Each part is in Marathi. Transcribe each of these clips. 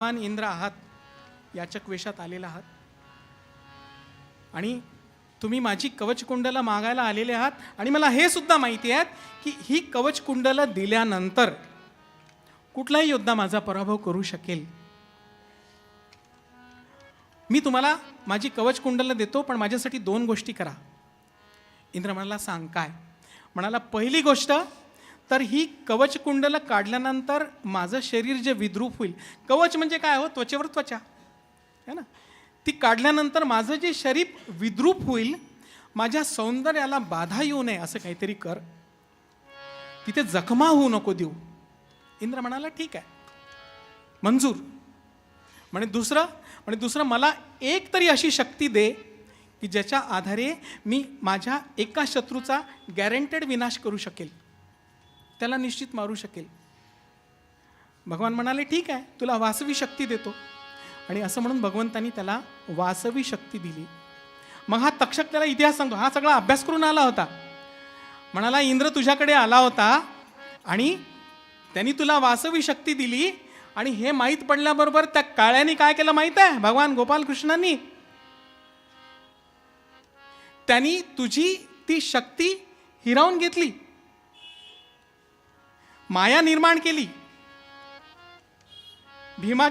भगवान इंद्र आहात याचक वेशात आलेला आहात. आणि तुम्ही माझी कवचकुंडलं मागायला आलेले आहात. आणि मला हे सुद्धा माहिती आहे की ही कवचकुंडलं दिल्यानंतर कुठलाही योद्धा माझा पराभव करू शकेल. मी तुम्हाला माझी कवचकुंडलं देतो पण माझ्यासाठी दोन गोष्टी करा. इंद्र म्हणाला सांग काय? म्हणाला पहिली गोष्ट तर ही कवचकुंडलं काढल्यानंतर माझं शरीर जे विद्रूप होईल. कवच म्हणजे काय हो? त्वचेवर त्वचा. है ना? ती काढल्यानंतर माझं जे शरीर विद्रूप होईल माझ्या सौंदर्याला बाधा येऊ नये असं काहीतरी कर. तिथे जखमा होऊ नको देऊ. इंद्र म्हणाला ठीक आहे. मंजूर. म्हणे दुसरं म्हणे दुसरं मला एक तरी अशी शक्ती दे की ज्याच्या आधारे मी माझ्या एका शत्रूचा गॅरंटेड विनाश करू शकेल. त्याला निश्चित मारू शकेल. भगवान म्हणाले ठीक आहे तुला वासवी शक्ती देतो. आणि असं म्हणून भगवंतांनी त्याला वासवी शक्ती दिली. मग हा तक्षक त्याला इतिहास सांगतो. हा सगळा अभ्यास करून आला होता. म्हणाला इंद्र तुझ्याकडे आला होता आणि त्यांनी तुला वासवी शक्ती दिली आणि हे माहीत पडल्याबरोबर त्या काळ्याने काय केलं माहीत आहे? भगवान गोपालकृष्णांनी. त्यांनी तुझी ती शक्ती हिरावून घेतली. माया निर्माण केली. भीमा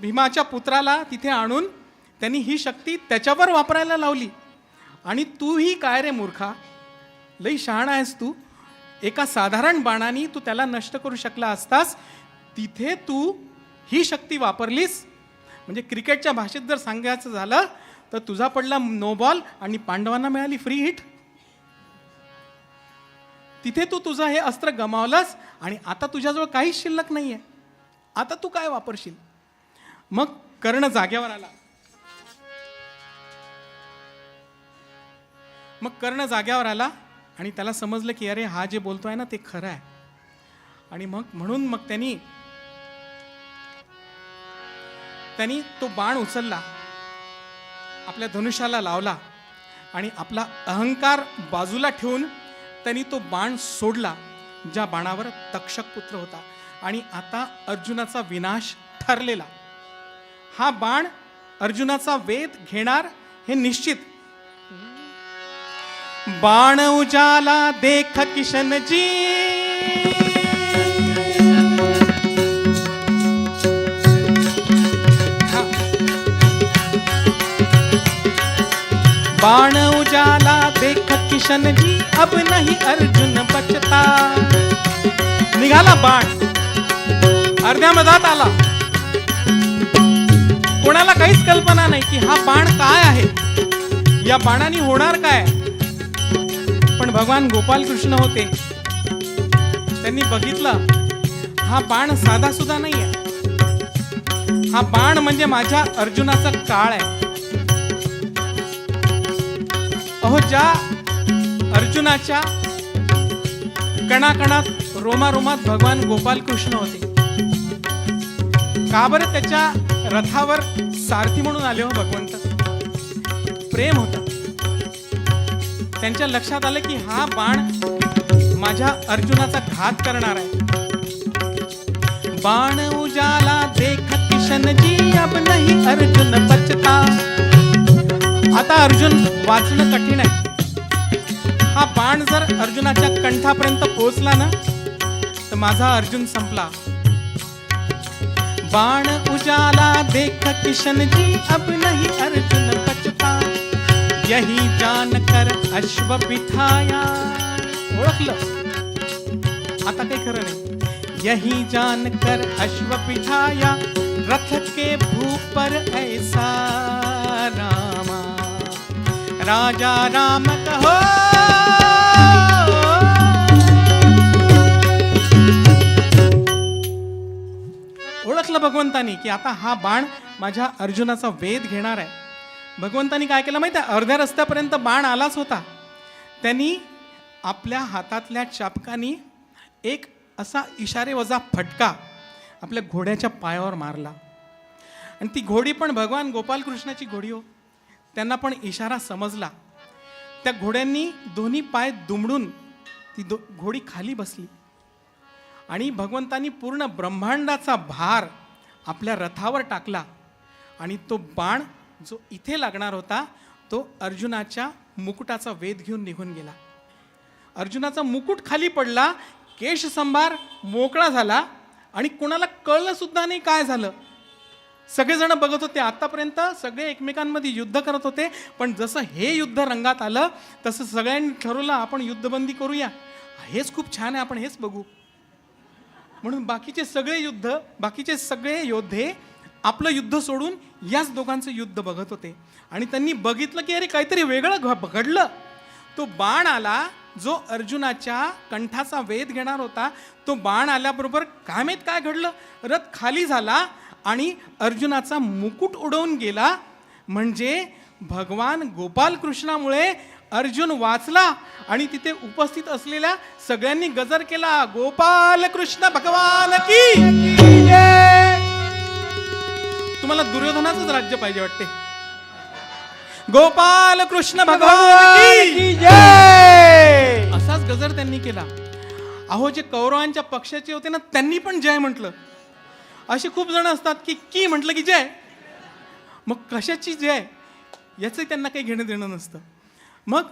भीमाच्या पुत्राला तिथे आणून त्यांनी ही शक्ती त्याच्यावर वापरायला लावली. आणि तूही काय रे मूर्खा? लई शहाणा आहेस तू. एका साधारण बाणाने तू त्याला नष्ट करू शकला असतास तिथे तू ही शक्ती वापरलीस. म्हणजे क्रिकेटच्या भाषेत जर सांगायचं झालं तर तुझा पडला नो बॉल आणि पांडवांना मिळाली फ्री हिट. तिथे तू तुझं हे अस्त्र गमावलंस आणि आता तुझ्याजवळ काहीच शिल्लक नाही आहे आता तू काय वापरशील? मग कर्ण जाग्यावर आला. मग कर्ण जाग्यावर आला आणि त्याला समजलं की अरे हा जे बोलतोय ना ते खरं आहे. आणि मग म्हणून मग त्यांनी त्यांनी तो बाण उचलला आपल्या धनुष्याला लावला आणि आपला अहंकार बाजूला ठेवून त्यांनी तो बाण सोडला ज्या बाणावर तक्षक पुत्र होता. आणि आता अर्जुनाचा विनाश ठरलेला. हा बाण अर्जुनाचा वेध घेणार हे निश्चित. बाण उजाला देख किशनजी. बाण उजाला देख किशन जी अब नहीं अर्जुन बचता। निघाला बाण. अर्ध्या मधात आला. कोणाला काहीच कल्पना नाही की हा बाण काय आहे? या बाणाने होणार काय? पण भगवान गोपाल कृष्ण होते. त्यांनी बघितलं हा बाण साधा सुद्धा नाही आहे हा बाण म्हणजे माझ्या अर्जुनाचा काळ आहे. अहो ज्या अर्जुनाच्या कणाकणात रोमारोमात भगवान गोपाल कृष्ण होते का बरं त्याच्या रथावर सारथी म्हणून आले हो भगवंत? प्रेम होत. त्यांच्या लक्षात आलं की हा बाण माझ्या अर्जुनाचा घात करणार आहे. बाण उजाला देख किशनजी अब नाही अर्जुन बचता आता अर्जुन वाचणं कठीण बाण जर अर्जुनाच्या कंठापर्यंत पोहोचला ना तर माझा अर्जुन संपला. बाण उजाला देख किशनजी अब नहीं अर्जुन बचता. यही जान कर अश्व बिठाया ओळखलं? आता काही खरं नाही. यही जान कर अश्व बिठाया रथ के भूपर ऐसा रामा. राजा राम कहो ओळखलं भगवंतानी की आता हा बाण माझ्या अर्जुनाचा वेध घेणार आहे. भगवंतानी काय केलं माहिती आहे अर्ध्या रस्त्यापर्यंत बाण आलाच होता. त्यांनी आपल्या हातातल्या चापकानी एक असा इशारे वजा फटका आपल्या घोड्याच्या पायावर मारला. आणि ती घोडी पण भगवान गोपालकृष्णाची घोडी हो. त्यांना पण इशारा समजला. त्या घोड्यांनी दोन्ही पाय दुमडून ती दो घोडी खाली बसली. आणि भगवंतांनी पूर्ण ब्रह्मांडाचा भार आपल्या रथावर टाकला. आणि तो बाण जो इथे लागणार होता तो अर्जुनाच्या मुकुटाचा वेध घेऊन निघून गेला. अर्जुनाचा मुकुट खाली पडला केशसंभार मोकळा झाला आणि कोणाला कळलं सुद्धा नाही काय झालं. सगळेजण बघत होते आतापर्यंत सगळे एकमेकांमध्ये युद्ध करत होते पण जसं हे युद्ध रंगात आलं तसं सगळ्यांनी ठरवलं आपण युद्धबंदी करूया. हेच खूप छान आहे आपण हेच बघू. म्हणून बाकीचे सगळे युद्ध बाकीचे सगळे योद्धे आपलं युद्ध सोडून याच दोघांचं युद्ध बघत होते. आणि त्यांनी बघितलं की अरे काहीतरी वेगळं घ- घडलं. तो बाण आला जो अर्जुनाच्या कंठाचा वेध घेणार होता तो बाण आल्याबरोबर कामेत काय घडलं? रथ खाली झाला आणि अर्जुनाचा मुकुट उडवून गेला. म्हणजे भगवान गोपाल कृष्णामुळे अर्जुन वाचला आणि तिथे उपस्थित असलेल्या सगळ्यांनी गजर केला. गोपाल कृष्ण भगवान की तुम्हाला दुर्योधनाचंच राज्य पाहिजे वाटते. गोपाल कृष्ण भगवान की असाच गजर त्यांनी केला. अहो जे कौरवांच्या पक्षाचे होते ना त्यांनी पण जय म्हटलं. असे खूप जण असतात की की म्हटलं की जय. मग कशाची जय? याचं त्यांना काही घेणं देणं नसतं. मग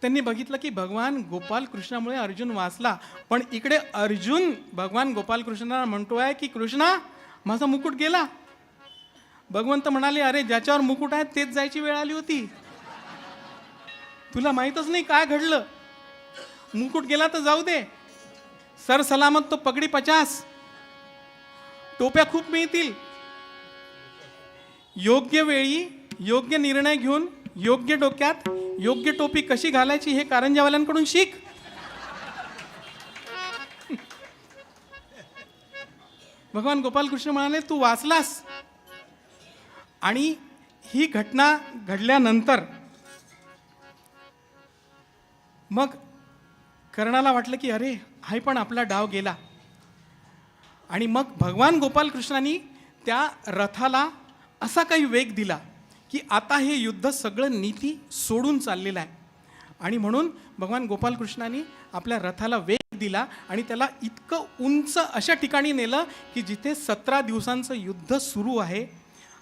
त्यांनी बघितलं की भगवान गोपाल कृष्णामुळे अर्जुन वाचला. पण इकडे अर्जुन भगवान गोपाल कृष्णाला आहे की कृष्णा माझा मुकुट गेला. भगवंत म्हणाले अरे ज्याच्यावर मुकुट आहे तेच जायची वेळ आली होती. तुला माहीतच नाही काय घडलं. मुकुट गेला तर जाऊ दे. सर सलामत तो पगडी पचास. टोप्या खूप मिळतील. योग्य वेळी योग्य निर्णय घेऊन योग्य डोक्यात योग्य टोपी कशी घालायची हे कारंजावाल्यांकडून शिक. भगवान गोपालकृष्ण म्हणाले तू वाचलास. आणि ही घटना घडल्यानंतर मग कर्णाला वाटलं की अरे हाय पण आपला डाव गेला. आणि मग भगवान गोपालकृष्णांनी त्या रथाला असा काही वेग दिला. की आता हे युद्ध सगळं नीती सोडून चाललेलं आहे. आणि म्हणून भगवान गोपालकृष्णांनी आपल्या रथाला वेग दिला आणि त्याला इतकं उंच अशा ठिकाणी नेलं की जिथे सतरा दिवसांचं युद्ध सुरू आहे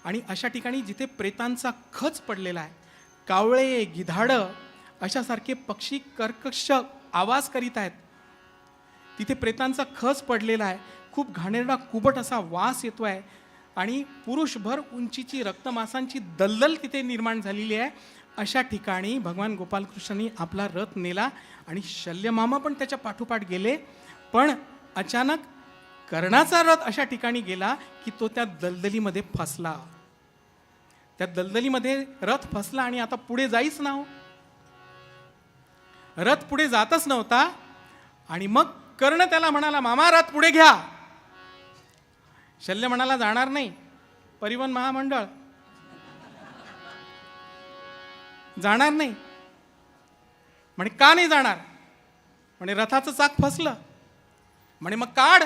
आणि अशा ठिकाणी जिथे प्रेतांचा खच पडलेला आहे. कावळे गिधाडं अशासारखे पक्षी कर्कश आवाज करीत आहेत. तिथे प्रेतांचा खच पडलेला आहे. खूप घाणेरडा कुबट असा वास येतो आहे आणि पुरुषभर उंचीची रक्तमासांची दलदल तिथे निर्माण झालेली आहे. अशा ठिकाणी भगवान गोपालकृष्णांनी आपला रथ नेला आणि शल्यमामा पण त्याच्या पाठोपाठ गेले. पण अचानक कर्णाचा रथ अशा ठिकाणी गेला की तो त्या दलदलीमध्ये फसला. त्या दलदलीमध्ये रथ फसला आणि आता पुढे जाईच ना हो रथ पुढे जातच नव्हता आणि मग कर्ण त्याला म्हणाला मामा रथ पुढे घ्या. शल्य म्हणाला जाणार नाही. परिवहन महामंडळ. जाणार नाही. म्हणे का नाही जाणार? म्हणे रथाचं चाक फसलं. म्हणे मग काढ.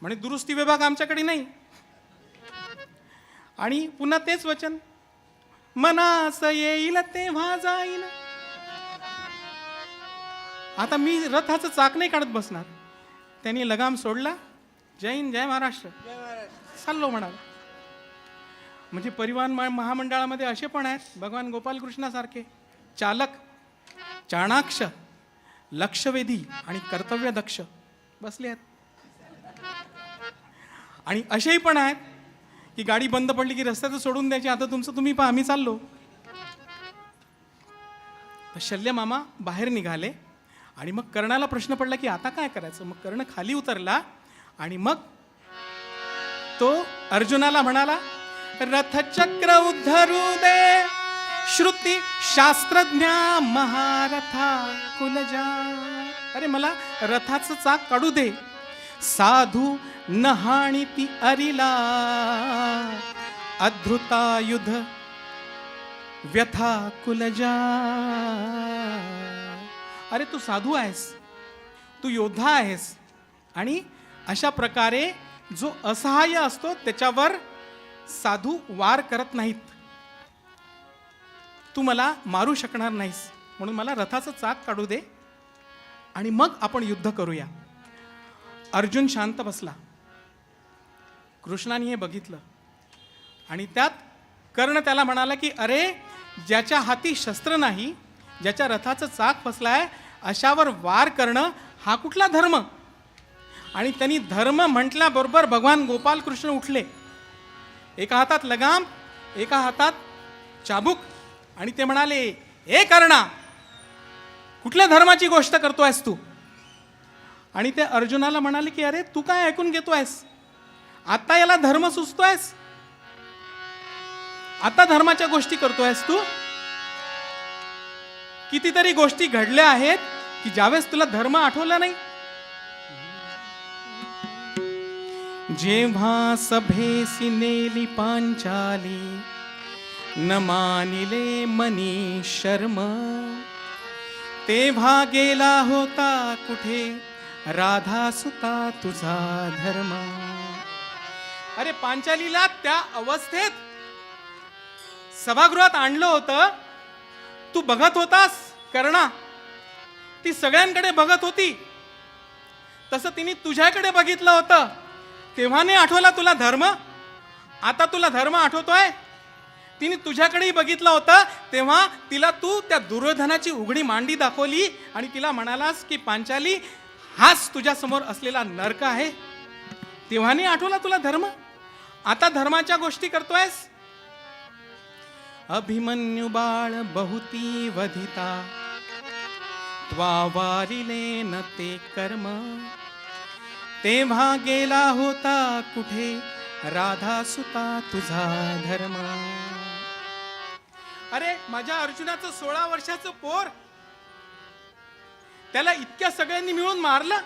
म्हणे दुरुस्ती विभाग आमच्याकडे नाही. आणि पुन्हा तेच वचन. मनास येईल तेव्हा जाईल. आता मी रथाचं चाक नाही काढत बसणार. त्यांनी लगाम सोडला. जय हिंद जय महाराष्ट्र. चाललो म्हणाला. म्हणजे परिवहन मा- महामंडळामध्ये असे पण आहेत भगवान गोपालकृष्णासारखे. चालक चाणाक्ष लक्षवेधी आणि कर्तव्यदक्ष बसले आहेत. आणि असेही पण आहेत की गाडी बंद पडली की रस्त्याचं सोडून द्यायची. आता तुमचं तुम्ही पहा आम्ही चाललो. तर शल्य मामा बाहेर निघाले आणि मग कर्णाला प्रश्न पडला की आता काय करायचं? मग कर्ण खाली उतरला आणि मग तो अर्जुनाला म्हणाला रथचक्र उद्धरू दे श्रुती शास्त्रज्ञा महारथा कुलजा. अरे मला रथाचं चाक काढू दे. साधू नहाणी ती अरिला. अधृतायुध व्यथा कुलजा. अरे तू साधू आहेस तू योद्धा आहेस आणि अशा प्रकारे जो असहाय्य असतो त्याच्यावर साधू वार करत नाहीत. तू मला मारू शकणार नाहीस. म्हणून मला रथाचं चाक काढू दे आणि मग आपण युद्ध करूया. अर्जुन शांत बसला. कृष्णाने हे बघितलं. आणि त्यात कर्ण त्याला म्हणाला की अरे ज्याच्या हाती शस्त्र नाही ज्याच्या रथाचं चाक फसलाय अशावर वार करणं हा कुठला धर्म? आणि त्यांनी धर्म म्हटल्याबरोबर भगवान गोपालकृष्ण उठले. एका हातात लगाम एका हातात चाबूक आणि ते म्हणाले ए कर्णा कुठल्या धर्माची गोष्ट करतो आहेस तू? आणि ते अर्जुनाला म्हणाले की अरे तू काय ऐकून घेतो आहेस आता याला धर्म सुचतो आहेस आता धर्माच्या गोष्टी करतो आहेस तू? कितीतरी गोष्टी घडल्या आहेत की ज्यावेळेस तुला धर्म आठवला नाही? जेव्हा सभेसी नेली पांचाली न मानिले मनी शर्म. तेव्हा गेला होता कुठे? राधा सुता तुझा धर्म. अरे पांचालीला त्या अवस्थेत सभागृहात आणलं होतं. तू बघत होतास कर्णा. ती सगळ्यांकडे बघत होती. तसं तिने तुझ्याकडे बघितलं होतं. तेव्हा नाही आठवला तुला धर्म? आता तुला धर्म आठवतोय? तिने तुझ्याकडेही बघितलं होतं तेव्हा तिला तू त्या दुर्योधनाची उघडी मांडी दाखवली आणि तिला म्हणालास की पांचाली हाच तुझ्यासमोर असलेला नरक आहे. तेव्हा नाही आठवला तुला धर्म? आता धर्माच्या गोष्टी करतोयस? अभिमन्यु बाळ बहुती वधिता त्वा वारिले न ते कर्म. तेव्हा गेला होता कुठे? राधा सुता तुझा धर्म. अरे माझ्या अर्जुनाचं सोळा वर्षाचं पोर. त्याला इतक्या सगळ्यांनी मिळून मारलं.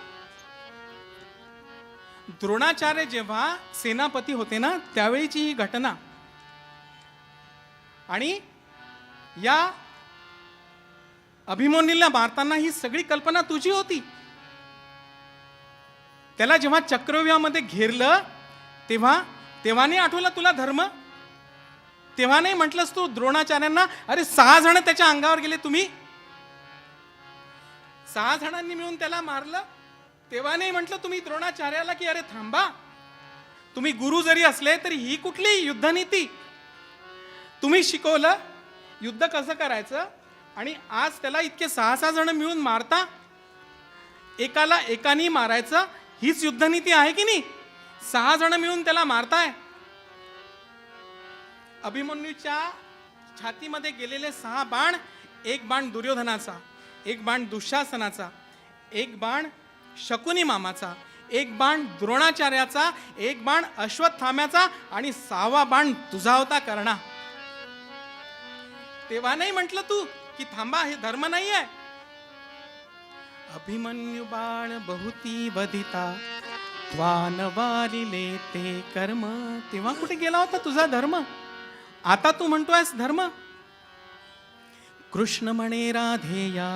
द्रोणाचार्य जेव्हा सेनापती होते ना त्यावेळीची ही घटना. आणि या अभिमन्यूला मारताना ही सगळी कल्पना तुझी होती. त्याला जेव्हा चक्रव्यूहामध्ये घेरलं तेव्हा तेव्हा नाही आठवला तुला धर्म? तेव्हा नाही म्हटलंस तू द्रोणाचार्यांना अरे सहा जण त्याच्या अंगावर गेले तुम्ही? सहा जणांनी मिळून त्याला मारलं. तेव्हा नाही म्हटलं तुम्ही द्रोणाचार्याला की अरे थांबा. तुम्ही गुरु जरी असले तरी ही कुठली युद्धनीती? तुम्ही शिकवलं युद्ध कसं करायचं? आणि आज त्याला इतके सहा सहा जण मिळून मारता. एकाला एकानी मारायचं. हीच युद्धनीती आहे की नाही? सहा जण मिळून त्याला मारताय. अभिमन्यूच्या छातीमध्ये गेलेले सहा बाण एक बाण दुर्योधनाचा एक बाण दुःशासनाचा एक बाण शकुनी मामाचा एक बाण द्रोणाचार्याचा एक बाण अश्वत्थाम्याचा आणि सहावा बाण तुझा होता कर्णा. तेव्हा नाही म्हटलं तू की थांबा हे धर्म नाही आहे अभिमन्यु बाळ बहुती वधिता. त्वान वारिले ते कर्म. तेव्हा कुठे गेला होता तुझा धर्म? आता तू म्हणतोयस धर्म? कृष्ण म्हणे राधेया.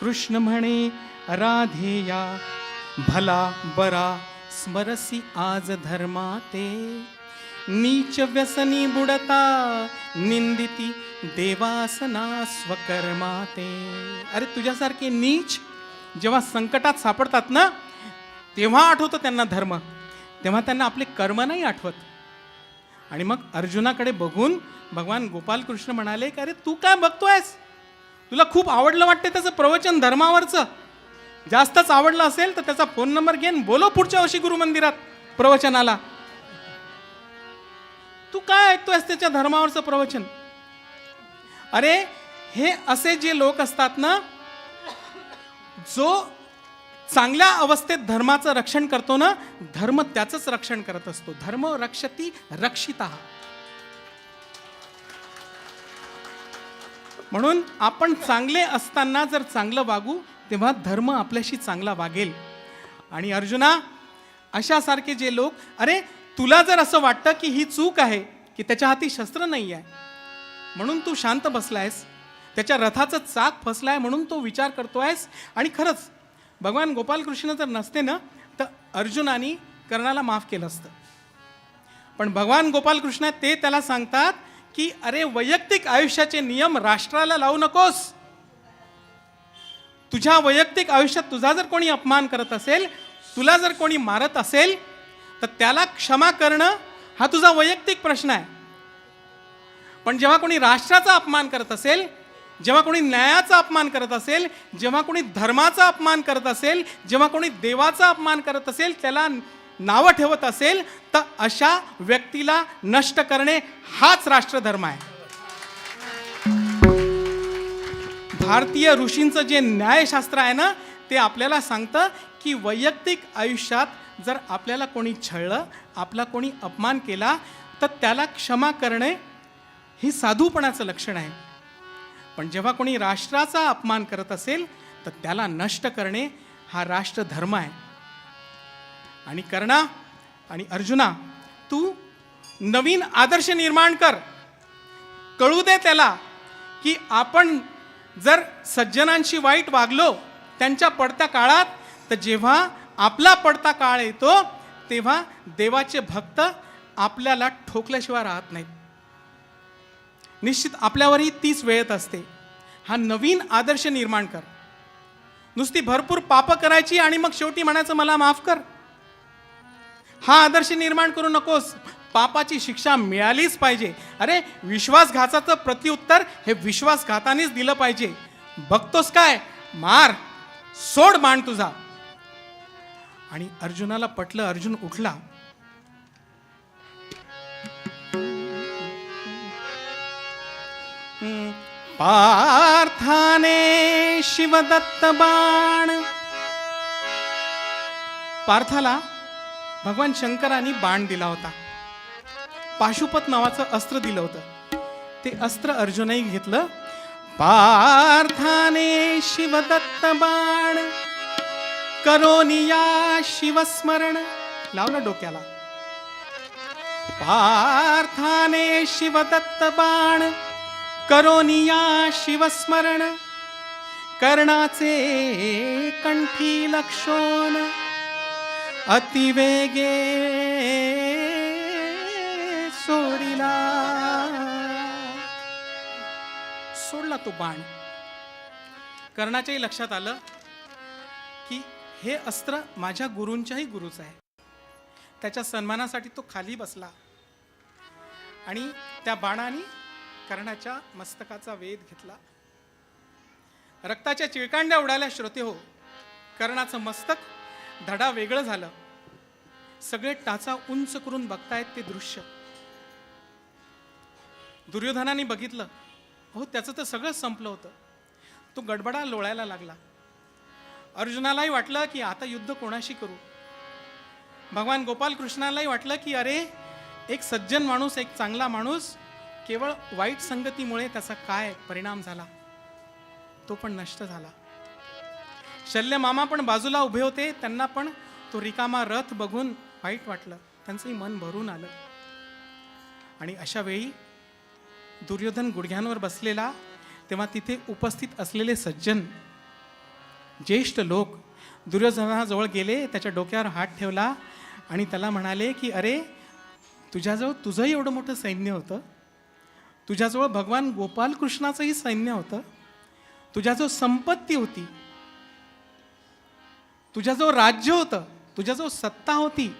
कृष्ण म्हणे राधेया. भला बरा स्मरसी आज धर्मा ते नीच व्यसनी बुडता निंदिती देवासना स्वकर्मा ते अरे तुझ्यासारखे नीच जेव्हा संकटात सापडतात ना तेव्हा आठवतो त्यांना धर्म. तेव्हा त्यांना आपले कर्म नाही आठवत. आणि मग अर्जुनाकडे बघून भगवान गोपालकृष्ण म्हणाले की अरे तू काय बघतोयस? तुला खूप आवडलं वाटते त्याचं प्रवचन धर्मावरचं. जास्तच आवडलं असेल तर त्याचा फोन नंबर घेऊन बोलो पुढच्या वर्षी गुरुमंदिरात प्रवचनाला. तू काय ऐकतोयस त्याच्या धर्मावरचं प्रवचन? अरे हे असे जे लोक असतात ना जो चांगल्या अवस्थेत धर्माचं रक्षण करतो ना धर्म त्याचंच रक्षण करत असतो. धर्म रक्षती रक्षिता. म्हणून आपण चांगले असताना जर चांगलं वागू तेव्हा धर्म आपल्याशी चांगला वागेल. आणि अर्जुना अशासारखे जे लोक अरे तुला जर असं वाटतं की ही चूक आहे की त्याच्या हाती शस्त्र नाही आहे म्हणून तू शांत बसलायस त्याच्या रथाचं चाक फसलाय म्हणून तो विचार करतो आहेस आणि खरंच भगवान गोपालकृष्ण जर नसते ना तर अर्जुनाने कर्णाला माफ केलं असतं. पण भगवान गोपालकृष्ण ते त्याला सांगतात की अरे वैयक्तिक आयुष्याचे नियम राष्ट्राला लावू नकोस. तुझ्या वैयक्तिक आयुष्यात तुझा जर कोणी अपमान करत असेल तुला जर कोणी मारत असेल तर त्याला क्षमा करणं हा तुझा वैयक्तिक प्रश्न आहे. पण जेव्हा कोणी राष्ट्राचा अपमान करत असेल जेव्हा कोणी न्यायाचा अपमान करत असेल जेव्हा कोणी धर्माचा अपमान करत असेल जेव्हा कोणी देवाचा अपमान करत असेल त्याला नावं ठेवत असेल तर अशा व्यक्तीला नष्ट करणे हाच राष्ट्रधर्म आहे. भारतीय ऋषींचं जे न्यायशास्त्र आहे ना ते आपल्याला सांगतं की वैयक्तिक आयुष्यात जर आपल्याला कोणी छळलं आपला कोणी अपमान केला तर त्याला क्षमा करणे ही साधूपणाचं लक्षण आहे. पण जेव्हा कोणी राष्ट्राचा अपमान करत असेल तर त्याला नष्ट करणे हा राष्ट्रधर्म आहे. आणि कर्णा आणि अर्जुना तू नवीन आदर्श निर्माण कर. कळू दे त्याला की आपण जर सज्जनांशी वाईट वागलो त्यांच्या पडत्या काळात तर जेव्हा आपला पडता काळ येतो तेव्हा देवाचे भक्त आपल्याला ठोकल्याशिवाय राहत नाहीत. निश्चित आपल्यावरही तीच वेळेत असते. हा नवीन आदर्श निर्माण कर. नुसती भरपूर पापं करायची आणि मग शेवटी म्हणायचं मला माफ कर. हा आदर्श निर्माण करू नकोस. पापाची शिक्षा मिळालीच पाहिजे. अरे विश्वासघाताचं प्रत्युत्तर हे विश्वासघातानेच दिलं पाहिजे. बघतोस काय? मार. सोड मान तुझा. आणि अर्जुनाला पटलं अर्जुन उठला. पार्थाने शिवदत्त बाण. पार्थाला भगवान शंकरांनी बाण दिला होता. पाशुपत नावाचं अस्त्र दिलं होतं. ते अस्त्र अर्जुनही घेतलं. पार्थाने शिवदत्त बाण. करोनिया शिवस्मरण. लाव ना डोक्याला. पार्थाने शिवदत्त बाण. करोनिया शिवस्मरण. कर्णाचे कंठी लक्षोन. अतिवेगे सोडिला. सोडला तो बाण. कर्णाच्याही लक्षात आलं हे अस्त्र माझ्या गुरूंच्याही गुरुचं आहे. त्याच्या सन्मानासाठी तो खाली बसला आणि त्या बाणाने कर्णाच्या मस्तकाचा वेध घेतला. रक्ताच्या चिळकांड्या उडाल्या श्रोते हो. कर्णाचं मस्तक धडा वेगळं झालं. सगळे टाचा उंच करून बघतायत ते दृश्य. दुर्योधनाने बघितलं. हो त्याचं तर सगळं संपलं होतं. तो गडबडा लोळायला लागला. अर्जुनालाही वाटलं की आता युद्ध कोणाशी करू? भगवान गोपाल कृष्णालाही वाटलं की अरे एक सज्जन माणूस एक चांगला माणूस केवळ वाईट संगतीमुळे त्याचा काय परिणाम झाला? तो पण नष्ट झाला. शल्य मामा पण बाजूला उभे होते त्यांना पण तो रिकामा रथ बघून वाईट वाटलं. त्यांचंही मन भरून आलं. आणि अशा वेळी दुर्योधन गुडघ्यांवर बसलेला तेव्हा तिथे उपस्थित असलेले सज्जन ज्येष्ठ लोक दुर्योधनाजवळ गेले त्याच्या डोक्यावर हात ठेवला आणि त्याला म्हणाले की अरे तुझ्याजवळ तुझंही एवढं मोठं सैन्य होतं. तुझ्याजवळ भगवान गोपालकृष्णाचंही सैन्य होतं. तुझ्याजवळ संपत्ती होती. तुझ्याजवळ राज्य होतं. तुझ्याजवळ सत्ता होती.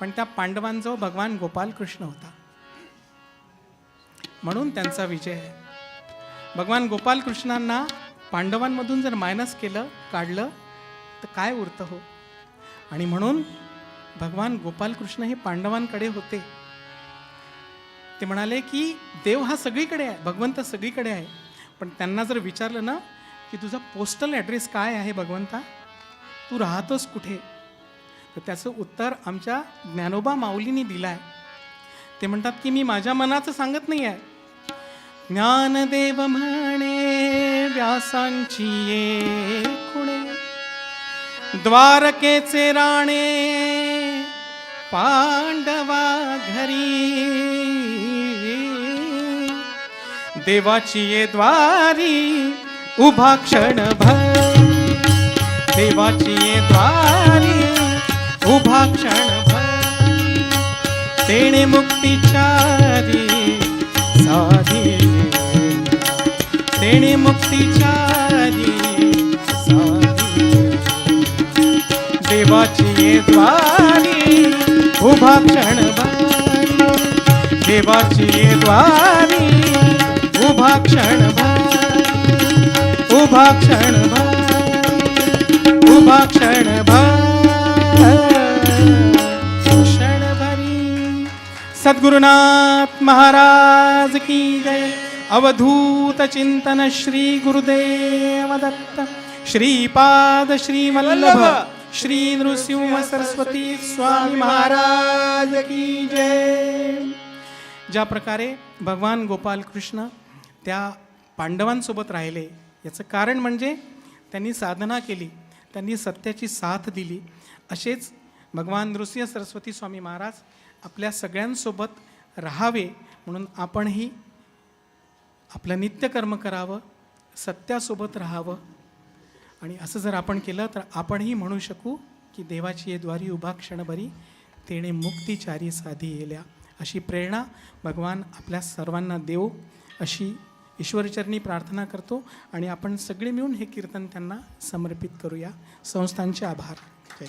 पण त्या पांडवांजवळ भगवान गोपालकृष्ण होता. म्हणून त्यांचा विजय आहे. भगवान गोपालकृष्णांना पांडवांमधून जर मायनस केलं काढलं तर काय उरतं हो? आणि म्हणून भगवान गोपालकृष्ण हे पांडवांकडे होते. ते म्हणाले की देव हा सगळीकडे आहे भगवंत सगळीकडे आहे. पण त्यांना जर विचारलं ना की तुझा पोस्टल ॲड्रेस काय आहे भगवंता? तू राहतोस कुठे? तर त्याचं उत्तर आमच्या ज्ञानोबा माऊलींनी दिलं आहे ते म्हणतात की मी माझ्या मनाचं सांगत नाही आहे ज्ञानदेव म्हणे व्यासांची कुणे खुणे. द्वारकेचे राणे पांडवा घरी. देवाची ये द्वारी उभा क्षणभर देवाची ये द्वारी उभा क्षणभर तेणे मुक्तीचारी साधी. तेणे मुक्तीच्या देवाची द्वारी उभा क्षण देवाची द्वारी उभा क्षण उभा क्षणभर उभा क्षण क्षणभरी सद्गुरुनाथ महाराज की जय. अवधू चिंतन श्री गुरुदेव दत्त श्रीपाद श्री वल्लभ। श्री नृसिंह सरस्वती स्वामी महाराज की जय। ज्या प्रकारे भगवान गोपाल कृष्ण त्या पांडवांसोबत राहिले याचं कारण म्हणजे त्यांनी साधना केली त्यांनी सत्याची साथ दिली. असेच भगवान नृसिंह सरस्वती स्वामी महाराज आपल्या सगळ्यांसोबत राहावे म्हणून आपणही आपलं नित्यकर्म करावं सत्यासोबत राहावं. आणि असं जर आपण केलं तर आपणही म्हणू शकू की देवाची ये द्वारी उभा क्षणभरी तेणे मुक्तिचारी साधी येल्या. अशी प्रेरणा भगवान आपल्या सर्वांना देव अशी ईश्वरचरणी प्रार्थना करतो. आणि आपण सगळे मिळून हे कीर्तन त्यांना समर्पित करूया. संस्थांचे आभार. जय.